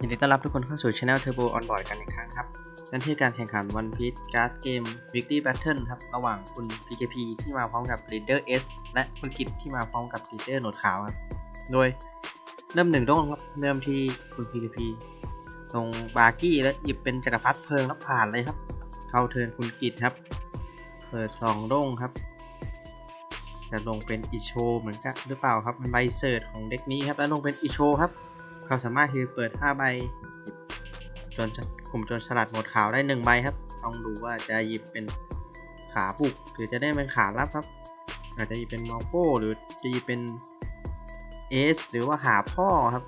ยินดีต้อนรับทุกคนเข้าสู่ Channel Turbo On Board กันอีกครั้งครับ นั่นที่การแข่งขัน One Piece Card Game Weekly Battle ครับ ระหว่างคุณ PKP ที่มาพร้อมกับ Leader S และคุณกิตที่มาพร้อมกับ Leader หนวดขาวครับ โดยเริ่มหนึ่งโด้งครับ เริ่มที่คุณ PKP ลงบาร์กี้แล้วหยิบเป็นจักรพรรดิเพลิงแล้วผ่านเลยครับ เข้าเทินคุณกิตครับ เปิดสองด้งครับ จะลงเป็นอิโชเหมือนกันหรือเปล่าครับมันใบเสิร์ชของเด็กนี้ครับ แล้วลงเป็นอิโชครับ ความสามารถคือเปิด 5 ใบจนกลุ่มจนฉลาดหมดขาวได้ 1 ใบครับ ต้องดูว่าจะหยิบเป็นขาบุกหรือจะได้เป็นขารับครับ อาจจะหยิบเป็นมอโก้หรือจะหยิบเป็นเอสหรือว่าหาพ่อครับ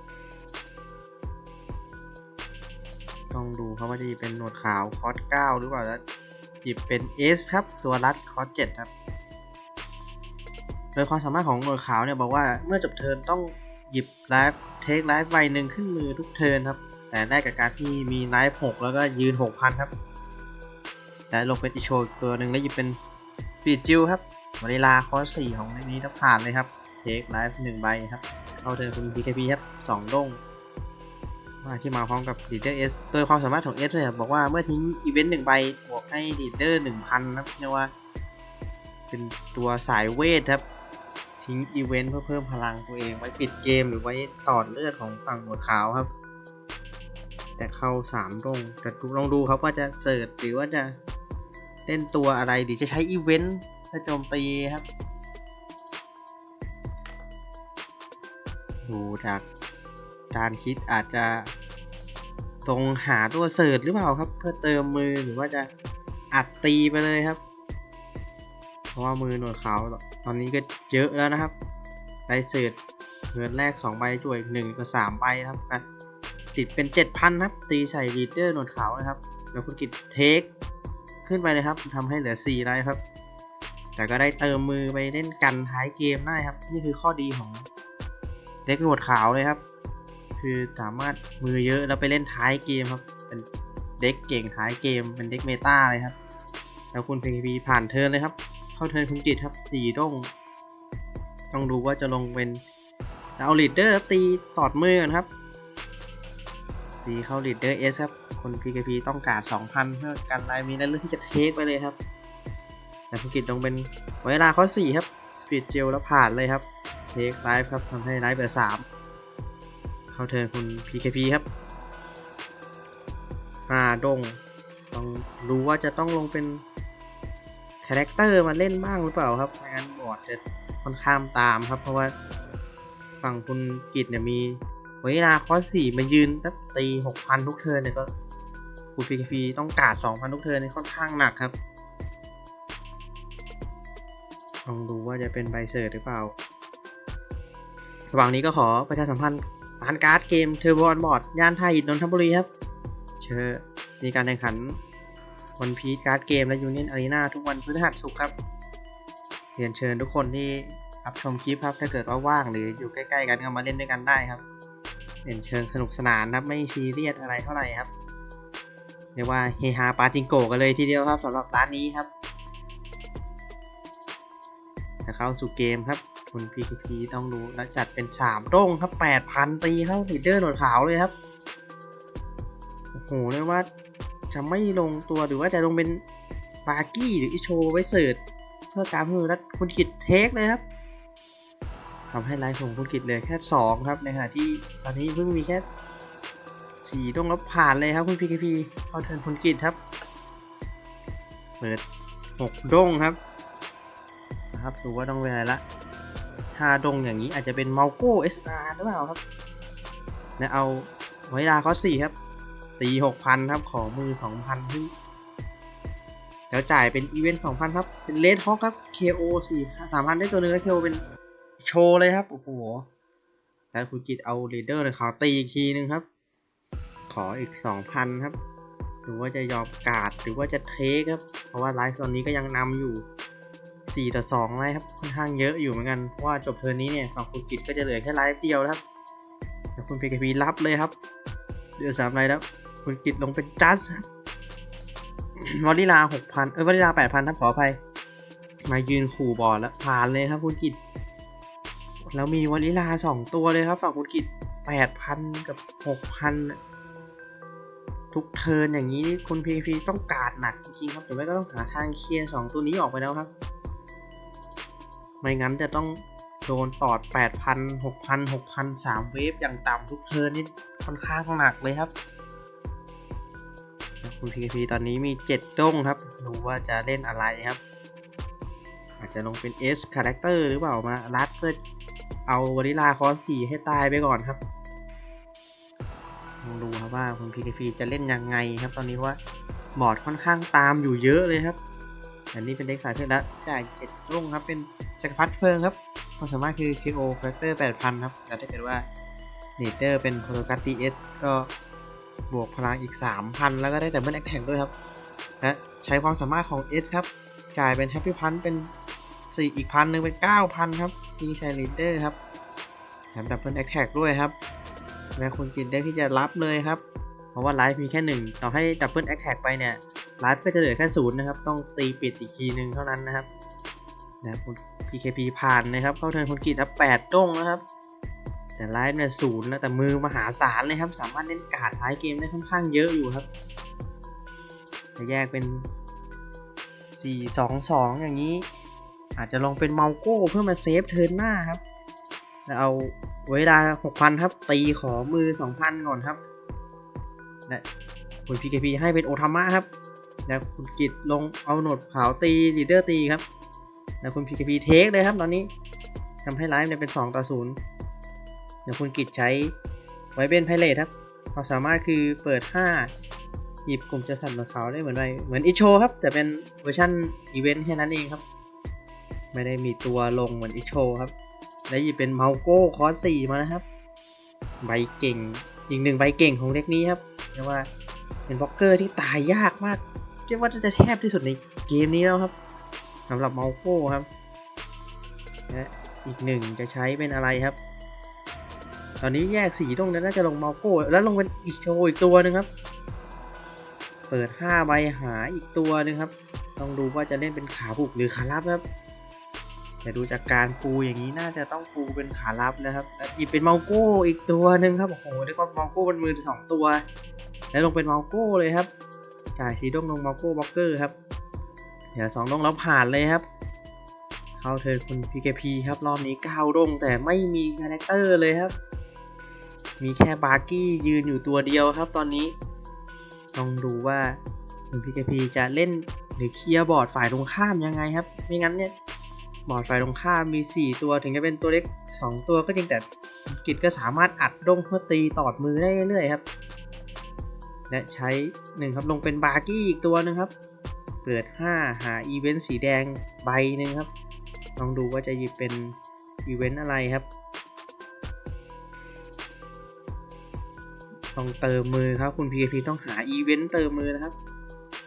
ต้องดูครับว่าจะหยิบเป็นหนวดขาวคอส9หรือเปล่าแล้วหยิบเป็นเอสครับ ตัวรัดคอส7ครับโดยความสามารถของหนวดขาวเนี่ยบอกว่าเมื่อจบเทิร์นต้อง หยิบไลฟ์เทคไลฟ์ใบหนึ่งขึ้นมือทุกเทิร์นครับ แต่แรกกับการที่มีไลฟ์6แล้วก็ยืน6,000ครับแต่ลงเป็นอิโชตัวหนึ่งแล้วหยิบเป็นสปีดจิลครับวานิลาคอร์ส4ของในนี้ถ้าผ่านเลยครับเทคไลฟ์หนึ่งใบครับเข้าเทิร์นคุณ BKB ครับสองด้งมาที่มาพร้อมกับ Leader S โดยความสามารถของ S เนี่ยบอกว่าเมื่อทิ้งอีเวนต์หนึ่งใบบวกให้ Leader 1,000นะครับเรียกว่า เป็นตัวสายเวทครับ ทิ้งอีเวนต์เพื่อเพิ่มพลังตัวเองไว้ปิดเกมหรือไว้ต่อเลือดของฝั่งหมวดขาวครับ แต่เข้าสามลงแต่ลองดูครับว่าจะเสิร์ชหรือว่าจะเล่นตัวอะไรดีจะใช้อีเวนต์เพื่อโจมตีครับดูจากการคิดอาจจะตรงหาตัวเสิร์ชหรือเปล่าครับ เพื่อเติมมือหรือว่าจะอัดตีไปเลยครับ เพราะว่ามือหนวดขาวตอนนี้ก็เยอะแล้วนะครับได้เศษเงินแรก2ใบจ่วยหนึ่งก็3ใบนะครับนะติดเป็น 7,000ครับ ตีใส่ลีดเดอร์หนวดขาวนะครับ แล้วคุณกิจเทคขึ้นไปเลยครับทำให้เหลือ4ได้ครับ แต่ก็ได้เติมมือไปเล่นกันท้ายเกมได้ครับ นี่คือข้อดีของเด็กหนวดขาวเลยครับ คือสามารถมือเยอะแล้วไปเล่นท้ายเกมครับ เป็นเด็กเก่งท้ายเกม เป็นเด็กเมตาเลยครับ แล้วคุณ PKP ผ่านเทิร์นเลยครับ เข้าเทิร์นคุณกิตครับสี่ด้งต้องดูว่าจะลงเป็นเอาลีดเดอร์ตีตอดมือกันครับตีเข้าลีดเดอร์เอสครับ คน PKP ต้องการ2,000 เพื่อกันลายมีและเลือกที่จะเทคไปเลยครับแต่คุณกิตลงเป็นเวลาข้อ4ครับสปีดเจลแล้วผ่านเลยครับ เทคไลฟ์ครับทำให้ไลฟ์เบอร์3เข้าเทิร์นคุณ PKP ครับ5ด้งต้องรู้ว่าจะต้องลงเป็นาแรคเตอร์มาเล่นบ้างหรือเปล่าครับไม่งั้นบอร์ดจะค่อนข้างตามครับ เพราะว่าฝั่งคุณกิจเนี่ยมีเวลาคอสสี่มายืนตัตีหกพันทุกเทิร์นเนี่ยก็คุณพีพีต้องกาดสองพันทุกเทิร์นนี่ค่อนข้างหนักครับลองดูว่าจะเป็นใบเสิร์ชหรือเปล่า ระหว่างนี้ก็ขอประชาสัมพันธ์ร้านการ์ดเกมเทอร์บอนบอร์ดย่านท่าอิฐนนทบุรีครับ เชิญมีการแข่งขัน วันพี e การ์ดเกมและยูเนียนอารีนาทุกวันพฤหัสศุกร์ครับเรียนเชิญทุกคนที่รับชมคลิปครับถ้าเกิดว่าว่างหรืออยู่ใกล้ๆกันก็มาเล่นด้วยกันได้ครับเรียนเชิญสนุกสนานครับไม่ซีเรียสอะไรเท่าไหร่ครับเรียกว่าเฮฮาปาจิงโกะกันเลยทีเดียวครับสำหรับร้านนี้ครับจะเข้าสู่เกมครับคุณ PKP ต้องดูแล้วจัดเป็น3ร่งครับ 8,000ตีเข้าลีดเดอร์หนวดขาวเลยครับโอ้โหเรียกว่า จะไม่ลงตัวหรือว่าจะลงเป็นบาร์กี้หรืออิโชไว้เสิร์ชเพื่อการเพื่อรัดคุณกิจเทคเลยครับทำให้ไลฟ์ของคุณกิจเลยแค่ 2 ครับ ในขณะที่ตอนนี้เพิ่งมีแค่สี่ต้องรับผ่านเลยครับคุณ PKP เข้าเทินคุณกิจครับ เปิด6ด้งครับนะครับดูว่าต้องเป็นอะไรละถ้าดงอย่างนี้อาจจะเป็นเมาโก้เอสอาร์หรือเปล่าครับ แล้วเอาไวลาเขาสี่ครับ ตีหกพันครับของมือสองพันที่แล้วจ่ายเป็นอีเวนต์สองพันครับ เป็นเลดฮอกครับ KO สี่สามพันได้ตัวหนึ่งแล้ว KO เป็นโชว์เลยครับ โอ้โห แล้วคุณกิตเอาเรเดอร์เลยขอตีอีกทีนึงครับ ขออีกสองพันครับ หรือว่าจะยอมกาดหรือว่าจะเทคครับ เพราะว่าไลฟ์ตอนนี้ก็ยังนำอยู่สี่ต่อสองไลฟ์ครับ ค่อนข้างเยอะอยู่เหมือนกัน เพราะว่าจบเทอร์นนี้เนี่ยฝั่งคุณกิตก็จะเหลือแค่ไลฟ์เดียวครับแต่คุณ PKP รับเลยครับเหลือดสามไลฟ์แล้ว คุณกิตลงเป็นจัสวอลลิลาหกพันเออวอลลิลาแปดพันครับขออภัย มายืนขู่บอร์ดแล้วผ่านเลยครับคุณกิตแล้วมีวอลลิลาสองตัวเลยครับฝั่งคุณกิตแปดพันกับหกพันทุกเทิร์นอย่างนี้คุณ PVP ต้องการหนักจริงครับหรือไม่ก็ต้องหาทางเคลียร์สองตัวนี้ออกไปแล้วครับ ไม่งั้นจะต้องโดนตอด 8,000 6,000 6,000 3 เวฟอย่างต่ำทุกเทิร์นนี่ค่อนข้างหนักเลยครับ คุณ PVP ตอนนี้มี 7 ด้งครับ ดูว่าจะเล่นอะไรครับ อาจจะลงเป็น S Character หรือเปล่ามารัดเพื่อเอาวอนิลาคอร์4ให้ตายไปก่อนครับลองดูครับว่าคุณ PVP จะเล่นยังไงครับ ตอนนี้ว่าบอร์ดค่อนข้างตามอยู่เยอะเลยครับ อันนี้เป็นเด็กสายเพชรแล้วจ่ายเจ็ดรุ่งครับ เป็นจักรพรรดิเพลิงครับความสามารถคือ KO Character 8,000 ครับ แต่ถ้าเกิดว่าเนเตอร์เป็นโ o โ g a t i S ก็ บวกพลังอีก 3,000 แล้วก็ได้แต่เบิลแอคแท็กด้วยครับและใช้ความสามารถของ S ครับ จ่ายเป็น Happy Punch เป็น 4 อีกพันหนึ่งเป็น 9,000 ครับทีใช้ลีดเดอร์ครับแถมดับเบิลแอคแท็กด้วยครับและคุณกินได้ที่จะรับเลยครับ เพราะว่าไลฟ์มีแค่หนึ่งต่อให้ดับเบิลแอคแท็กไปเนี่ยไลฟ์ก็จะเหลือแค่ศูนย์นะครับ ต้องตีปิดอีกทีหนึ่งเท่านั้นนะครับนะคุณ PKP ผ่านนะครับ เข้าเทิร์นคุณกิจครับแปดต้งนะครับ แต่ไลฟ์เนี่ยศูนย์นะแต่มือมหาศาลเลยครับ สามารถเล่นการ์ดท้ายเกมได้ค่อนข้างเยอะอยู่ครับจะแยกเป็น 4 2 2 อย่างนี้ อาจจะลองเป็นเมาโก้เพื่อมาเซฟเทิร์นหน้าครับแล้วเอาเวลา 6,000 ครับ ตีขอมือ 2,000 ก่อนครับและคุณ PKP ให้เป็นโอทามะครับ แล้วคุณกิจลงเอาโหนดขาวตีลีดเดอร์ตีครับ แล้วคุณ PKP เทคเลยครับตอนนี้ทำให้ไลฟ์เนี่ยเป็น 2 ต่อ 0 เดี๋ยวคุณกิจใช้ไวเป็นไพเรตครับความสามารถคือเปิด 5 หยิบกลุ่มจะสั่นของเขาได้เหมือนไรเหมือนอิโชครับ แต่เป็นเวอร์ชันอีเวนต์แค่นั้นเองครับ ไม่ได้มีตัวลงเหมือนอิโชครับ และหยิบเป็นเมาโก้คอร์ส4มานะครับ ใบเก่งอีกหนึ่งใบเก่งของเด็กนี้ครับเรียกว่าเป็นบล็อกเกอร์ที่ตายยากมากเรียกว่าจะแทบที่สุดในเกมนี้แล้วครับสำหรับเมาโก้ครับและอีกหนึ่งจะใช้เป็นอะไรครับ ตอนนี้แยกสีตรงนั้นน่าจะลงมาโก้แล้วลงเป็นอีโชอีกตัวหนึ่งครับ เปิด5ใบหาอีกตัวหนึ่งครับ ต้องดูว่าจะเล่นเป็นขาบุกหรือขารับครับ แต่ดูจากการปูอย่างนี้น่าจะต้องปูเป็นขารับนะครับหยิบเป็นเมาโก้อีกตัวหนึ่งครับโอ้โหเรียกว่าเมาโก้บนมือสองตัว แล้วลงเป็นเมาโก้เลยครับจ่ายสีด้งลงเมาโก้บล็อกเกอร์ครับเดี๋ยวสองด้งแล้วผ่านเลยครับเข้าเทิร์นคุณ PKP ครับ รอบนี้9ด้งแต่ไม่มีคาแรคเตอร์เลยครับ มีแค่บาร์กี้ยืนอยู่ตัวเดียวครับตอนนี้ต้องดูว่าคุณ PKP จะเล่นหรือเคลียร์บอร์ดฝ่ายตรงข้ามยังไงครับ ไม่งั้นเนี่ยบอร์ดฝ่ายตรงข้ามมี 4 ตัวถึงจะเป็นตัวเล็ก 2 ตัวก็จริงแต่กิจก็สามารถอัดดงเพื่อตีตอดมือได้เรื่อยๆครับ และใช้1ครับลงเป็นบาร์กี้อีกตัวหนึงครับ เปิด 5 หาอีเวนต์สีแดงใบหนึ่งครับ ลองดูว่าจะหยิบเป็นอีเวนต์อะไรครับ ต้องเติมมือครับคุณ PKP ต้องหาอีเวนต์เติมมือนะครับ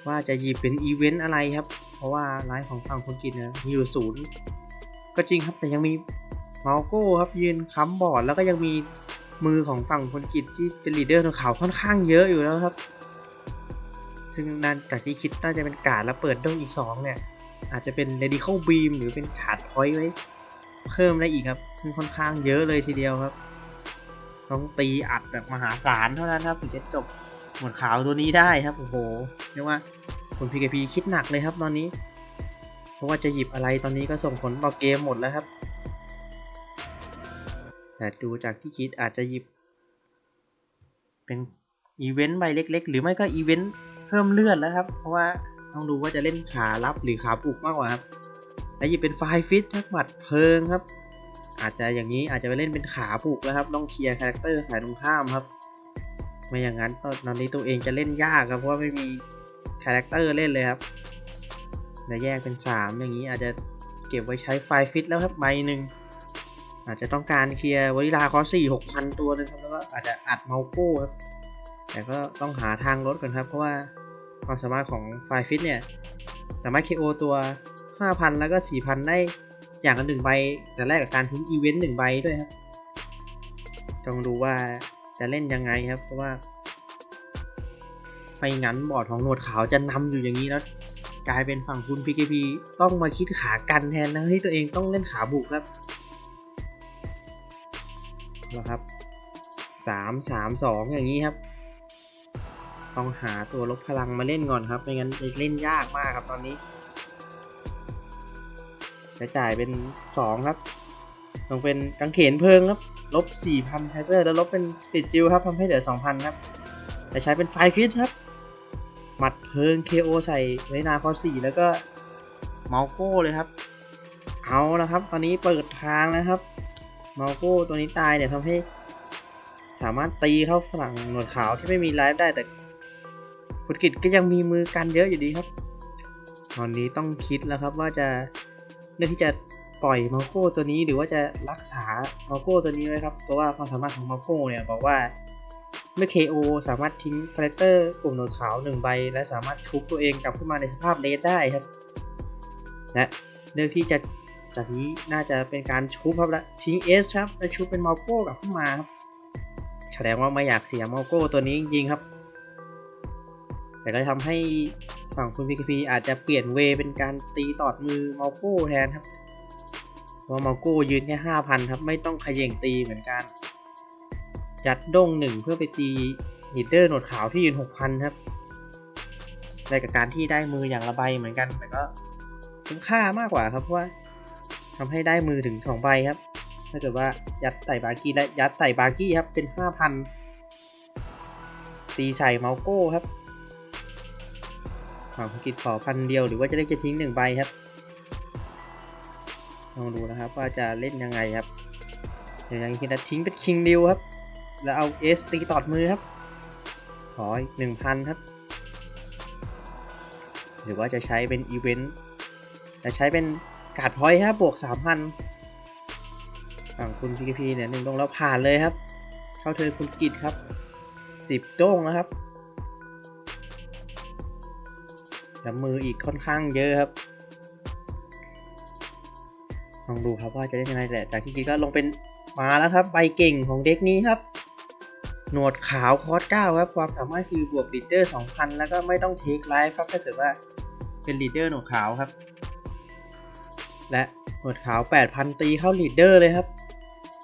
ว่าจะหยิบเป็นอีเวนต์อะไรครับ เพราะว่าไลฟ์ของฝั่งคนกินนะมีอยู่ศูนย์ก็จริงครับแต่ยังมีเมาโก้ครับยืนค้ำบอร์ดแล้วก็ยังมีมือของฝั่งคนกิจที่เป็นลีดเดอร์ของเขาค่อนข้างเยอะอยู่แล้วครับ ซึ่งนันจากที่คิดน่าจะเป็นการดแล้วเปิดด้วงอีก 2 เนี่ย อาจจะเป็น radical beam หรือเป็นขาดพอยต์ไว้ เพิ่มได้อีกครับซึ่งค่อนข้างเยอะเลยทีเดียวครับ ต้องตีอัดแบบมหาศาลเท่านั้นครับถึงจะจบหมวดขาวตัวนี้ได้ครับโอ้โหเรียกว่าคุณ PKP คิดหนักเลยครับตอนนี้ เพราะว่าจะหยิบอะไรตอนนี้ก็ส่งผลต่อเกมหมดแล้วครับ แต่ดูจากที่คิดอาจจะหยิบ เป็นอีเวนต์ใบเล็ก ๆ หรือไม่ก็อีเวนต์เพิ่มเลือดแล้วครับ เพราะว่าต้องดูว่าจะเล่นขารับหรือขาปลุกมากกว่าครับและหยิบเป็นไฟฟิตทักหมัดเพลิงครับ อาจจะอย่างนี้อาจจะไปเล่นเป็นขาปลุกแล้วครับ ต้องเคลียร์คาแรคเตอร์ฝ่ายตรงข้ามครับ ไม่อย่างนั้นตอนนี้ตัวเองจะเล่นยากครับเพราะว่าไม่มีคาแรคเตอร์เล่นเลยครับจะแยกเป็น 3 อย่างนี้อาจจะเก็บไว้ใช้ไฟฟิตแล้วครับใบหนึ่งอาจจะต้องการเคลียร์วลิลาคอสี่หกพันตัวนึงครับแล้วก็อาจจะอัดเมาโก้ครับแต่ก็ต้องหาทางลดก่อนครับ เพราะว่าความสามารถของไฟฟิตเนี่ยสามารถ KO ตัว 5,000 แล้วก็ 4,000 ได้ อย่างละหนึ่งใบ แต่แรกกับการทิ้งอีเวนต์หนึ่งใบด้วยครับต้องดูว่าจะเล่นยังไงครับ เพราะว่าไม่งั้นบอร์ดของหนวดขาวจะนำอยู่อย่างนี้แล้ว กลายเป็นฝั่งคุณ PKP ต้องมาคิดขากันแทนนะที่ตัวเองต้องเล่นขาบุกครับนะครับสามสามสองอย่างนี้ครับ ต้องหาตัวลบพลังมาเล่นก่อนครับไม่งั้นจะเล่นยากมากครับตอนนี้ จะจ่ายเป็นสองครับต้องเป็นกังเขนเพลิงครับ ลบสี่พันไทเตอร์แล้วลบเป็นสปีดจิลครับทำให้เหลือสองพันครับจะใช้เป็นไฟฟิตครับ หมัดเพลิง KO ใส่ไว้นาคอสี่แล้วก็เมาโก้เลยครับ เอาละครับ ตอนนี้เปิดทางนะครับ เมาโก้ตัวนี้ตายเนี่ยทำให้ สามารถตีเข้าฝั่งหนวดขาวที่ไม่มีไลฟ์ได้แต่คุณกิจก็ยังมีมือกันเยอะอยู่ดีครับ ตอนนี้ต้องคิดแล้วครับว่าจะ เลือกที่จะปล่อยมาโก้ตัวนี้หรือว่าจะรักษามาโก้ตัวนี้ไว้ครับเพราะว่าความสามารถของมาโก้เนี่ยบอกว่าเมื่อ KO สามารถทิ้งคาแรคเตอร์กลุ่มหนวดขาวหนึ่งใบ และสามารถชุบตัวเองกลับขึ้นมาในสภาพเลสได้ครับและเลือกที่จะจากนี้น่าจะเป็นการชุบครับและทิ้งเอสครับและชุบเป็นมาโก้กลับขึ้นมาครับแสดงว่าไม่อยากเสียมาโก้ตัวนี้จริงๆครับ แต่ก็ทำให้ ฝั่งคุณพีพีอาจจะเปลี่ยนเวเป็นการตีตอดมือมาโก้แทนครับเพราะว่ามาโก้ยืนแค่ห้าพันครับ ไม่ต้องขย่งตีเหมือนกัน ยัดด้งหนึ่งเพื่อไปตีฮีเดอร์หนวดขาวที่ยืนหกพันครับได้กับการที่ได้มืออย่างละใบเหมือนกันแต่ก็คุ้มค่ามากกว่าครับเพราะว่าทำให้ได้มือถึงสองใบครับถ้าเกิดว่ายัดใส่บาร์กี้และยัดใส่บาร์กี้ครับเป็นห้าพันตีใส่เมาโก้ครับ ฝั่งคุณกิจขอพันเดียวหรือว่าจะได้จะทิ้งหนึ่งใบครับลองดูนะครับว่าจะเล่นยังไงครับเดี๋ยวยังคิดจะทิ้งเป็นคิงดิวครับ แล้วเอาเอสตีตอดมือครับ ขออีกหนึ่งพันครับ หรือว่าจะใช้เป็นอีเวนต์จะใช้เป็นการ์ดพอยครับบวกสามพันฝั่งคุณ PKP เนี่ยหนึ่งดงแล้วผ่านเลยครับ เข้าเทิร์นคุณกิจครับสิบดงนะครับ แล้วมืออีกค่อนข้างเยอะครับลองดูครับว่าจะได้ยังไงแต่จากที่คิดก็ลงเป็นมาแล้วครับใบเก่งของเด็กนี้ครับ หนวดขาวคอร์สเก้าครับ ความสามารถคือบวกลีดเดอร์2,000แล้วก็ไม่ต้องเทคไลฟ์ครับถ้าเกิดว่าเป็นลีดเดอร์หนวดขาวครับ และหนวดขาว8,000ตีเข้าลีดเดอร์เลยครับ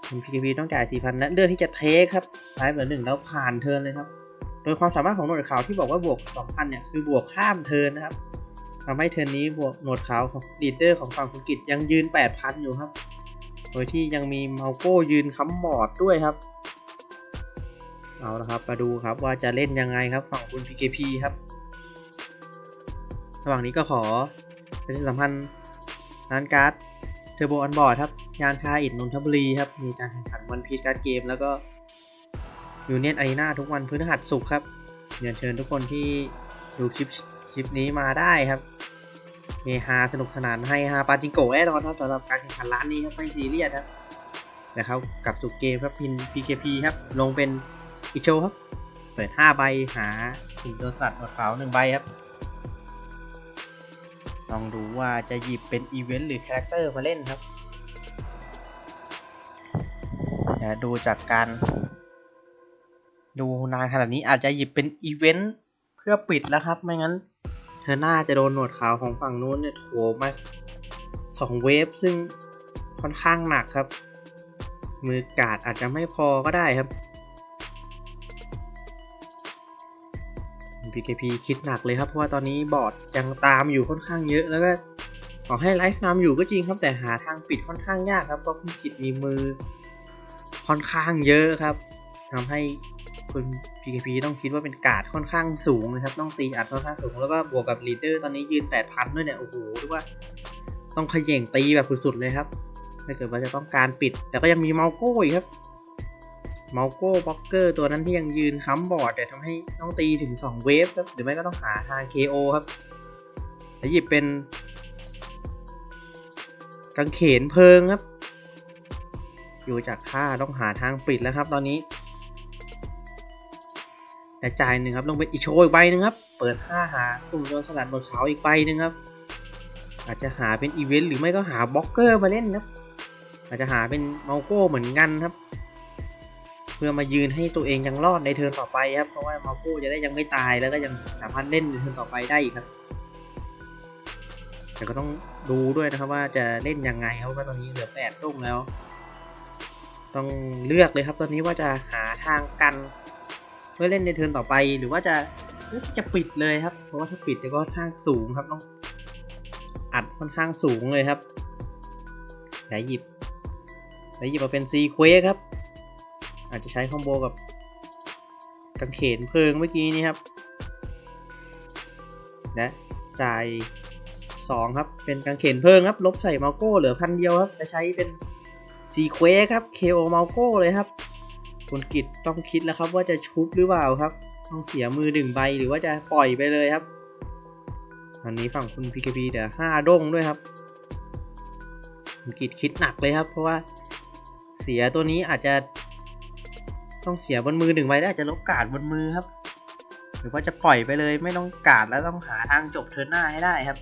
คุณ PKP ต้องจ่าย4,000และเลือกที่จะเทคครับไลฟ์เหลือหนึ่งแล้วผ่านเทิร์นเลยครับ ยความสามารถของหนวดขาวที่บอกว่าบวก 2,000 เนี่ย คือบวกข้ามเทิร์นนะครับทำให้เทิร์นนี้บวกหนวดขาวของลีดเดอร์ของฝั่งคุณกิจยังยืน 8,000 อยู่ครับ โดยที่ยังมีเมาโก้ยืนค้ำบอดด้วยครับ เอาละครับมาดูครับว่าจะเล่นยังไงครับฝั่งคุณ PKP ครับ ระหว่างนี้ก็ขอประชาสัมพันธ์ร้านการ์ดเทอร์โบออนบอร์ดครับ งานคาอิดนนทบุรีครับ มีการแข่งขันวันพีการ์ดเกมแล้วก็ ยูเนียนอารีนาทุกวันพฤหัสศุกร์ครับเรียนเชิญทุกคนที่ดูคลิปคลิปนี้มาได้ครับเฮฮาสนุกสนานให้ฮาปาจิงโกแน่นอนครับสำหรับการแข่งขันร้านนี้ครับไม่ซีเรียสครับแต่เขากลับสู่เกมครับพิน PKP ครับ ลงเป็นอิโชครับ เปิด 5 ใบหาถึงตัวสัตว์หนวดขาวหนึ่งใบครับ ลองดูว่าจะหยิบเป็นอีเวนต์หรือคาแรคเตอร์มาเล่นครับดูจากการ ดูนานขนาดนี้อาจจะหยิบเป็นอีเวนต์เพื่อปิดแล้วครับ ไม่งั้น เธอหน้าจะโดนหนวดขาวของฝั่งนู้นเนี่ยโถมาสองเวฟซึ่งค่อนข้างหนักครับ มือกาดอาจจะไม่พอก็ได้ครับ PKP คิดหนักเลยครับ เพราะว่าตอนนี้บอร์ดยังตามอยู่ค่อนข้างเยอะแล้วก็ขอให้ไลฟ์นำอยู่ก็จริงครับแต่หาทางปิดค่อนข้างยากครับเพราะคุณกิจมีมือค่อนข้างเยอะครับทำให้ คุณ PKP ต้องคิดว่าเป็นการ์ดค่อนข้างสูงนะครับ ต้องตีอัดค่อนข้างสูง แล้วก็บวกกับลีดเดอร์ตอนนี้ยืน 8,000 ด้วยเนี่ย โอ้โหเรียกว่าต้องขย่งตีแบบสุดๆเลยครับ ถ้าเกิดว่าจะต้องการปิด แต่ก็ยังมีเมาโก้อีกครับ เมาโก้บ็อกเกอร์ตัวนั้นที่ยังยืนค้ำบอร์ดแต่ทำให้ต้องตีถึง 2 เวฟครับ หรือไม่ก็ต้องหาทาง KO ครับแล้วหยิบเป็นกังเขนเพลิงครับ อยู่จากค่าต้องหาทางปิดแล้วครับ ตอนนี้ แต่จ่ายหนึ่งครับลงเป็นอีโชอีกใบหนึ่งครับ เปิดค่าหากลุ่มโดนสลัดบนเขาอีกใบหนึ่งครับ อาจจะหาเป็นอีเวนต์หรือไม่ก็หาบล็อกเกอร์มาเล่นครับอาจจะหาเป็นเมาโก้เหมือนกันครับ เพื่อมายืนให้ตัวเองยังรอดในเทิร์นต่อไปครับเพราะว่ามาโก้จะได้ยังไม่ตายแล้วก็ยังสามารถเล่นในเทิร์นต่อไปได้อีกครับแต่ก็ต้องดูด้วยนะครับว่าจะเล่นยังไงครับเพราะว่าตอนนี้เหลือแปดตุ้งแล้ว ต้องเลือกเลยครับตอนนี้ว่าจะหาทางกัน พื่อเล่นในเทิร์นต่อไปหรือว่าจะจะปิดเลยครับ เพราะว่าถ้าปิดเดี๋ยวก็ค่อนข้างสูงครับต้องอัดค่อนข้างสูงเลยครับเดี๋ยวหยิบเดี๋ยวหยิบมาเป็นซีเควสครับ อาจจะใช้คอมโบกับกางเขนเพลิงเมื่อกี้นี้ครับ และจ่ายสองครับ เป็นกางเขนเพลิงครับ ลบใส่เมาโก้เหลือพันเดียวครับ จะใช้เป็นซีเควสครับ KO เมาโก้เลยครับ คุณกิตต้องคิดแล้วครับว่าจะชุบหรือเปล่าครับ ต้องเสียมือหนึ่งใบหรือว่าจะปล่อยไปเลยครับตอนนี้ฝั่งคุณ PKP เดี๋ยวห้าด้งด้วยครับคุณกิตคิดหนักเลยครับ เพราะว่าเสียตัวนี้อาจจะต้องเสียบนมือหนึ่งใบแล้อาจจะลบการ์ดบนมือครับ หรือว่าจะปล่อยไปเลยไม่ต้องการ์ดแล้วต้องหาทางจบเทิร์นหน้าให้ได้ครับ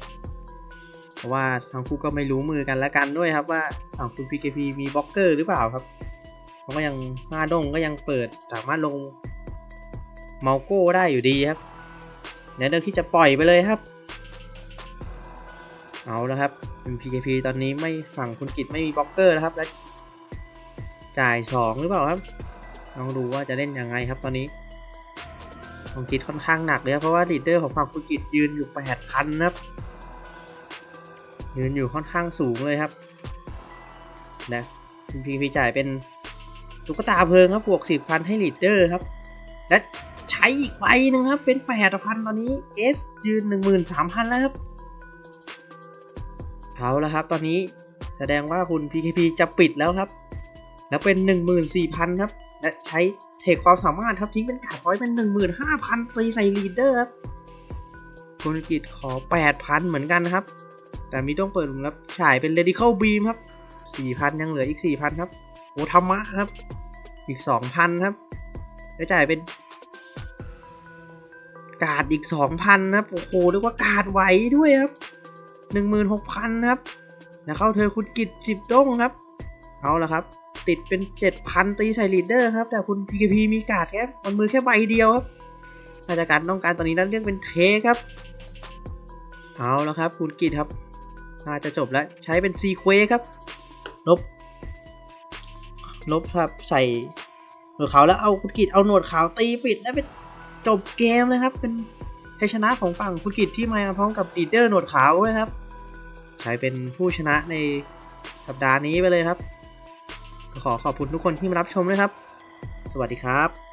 เพราะว่าทั้งคู่ก็ไม่รู้มือกันและกันด้วยครับว่าฝั่งคุณ PKP มีบล็อกเกอร์หรือเปล่าครับ เขาก็ยังห้าดงก็ยังเปิดสามารถลงเมาโก้ได้อยู่ดีครับแนะนำที่จะปล่อยไปเลยครับ เอาแล้วครับ PKP ตอนนี้ไม่ฝั่งคุณกิจไม่มีบล็อกเกอร์แล้วครับและจ่าย 2 หรือเปล่าครับลองดูว่าจะเล่นยังไงครับตอนนี้ของกิจค่อนข้างหนักเลยครับเพราะว่าลีดเดอร์ของฝั่งคุณกิจยืนอยู่8,000ครับยืนอยู่ค่อนข้างสูงเลยครับนะคุณ PKP จ่ายเป็น ตุ๊กตาเพลิงครับบวกสิบพันให้ลีดเดอร์ครับ และใช้อีกใบหนึ่งครับ เป็นแปดพันตอนนี้ S ยืนหนึ่งหมื่นสามพันแล้วครับ เอาแล้วครับ ตอนนี้แสดงว่าคุณ PKP จะปิดแล้วครับ แล้วเป็นหนึ่งหมื่นสี่พันครับ และใช้เทคความสามารถครับทิ้งเป็นการ์ดพอยเป็นหนึ่งหมื่นห้าพันตีใส่ลีดเดอร์ครับคุณกิจขอแปดพันเหมือนกันครับ แต่มีต้องเปิดหลุมรับฉายเป็น Radical Beam ครับสี่พันยังเหลืออีกสี่พันครับ โอธรรมะครับ อีกสองพันครับแล้วจ่ายเป็น กาดอีกสองพันครับ โอ้โหเรียกว่ากาดไหวด้วยครับหนึ่งหมื่นหกพันครับ แล้วเข้าเธอคุณกิจจิบด้งครับ เอาละครับ ติดเป็นเจ็ดพันตีใส่ลีดเดอร์ครับ แต่คุณ PKP มีกาดแค่มันมือแค่ใบเดียวครับถ้าจะการต้องการตอนนี้นั้นเรียกเป็นเทครับ เอาแล้วครับ คุณกิจครับน่าจะจบแล้วใช้เป็นซีเควครับลบ ลบครับใส่หนวดขาวแล้วเอาคุณกิจเอาหนวดขาวตีปิดแล้วเป็นจบเกมเลยครับ เป็นชัยชนะของฝั่งคุณกิจที่มาพร้อมกับลีเดอร์หนวดขาวด้วยครับใช้เป็นผู้ชนะในสัปดาห์นี้ไปเลยครับขอขอบคุณทุกคนที่มารับชมด้วยครับ สวัสดีครับ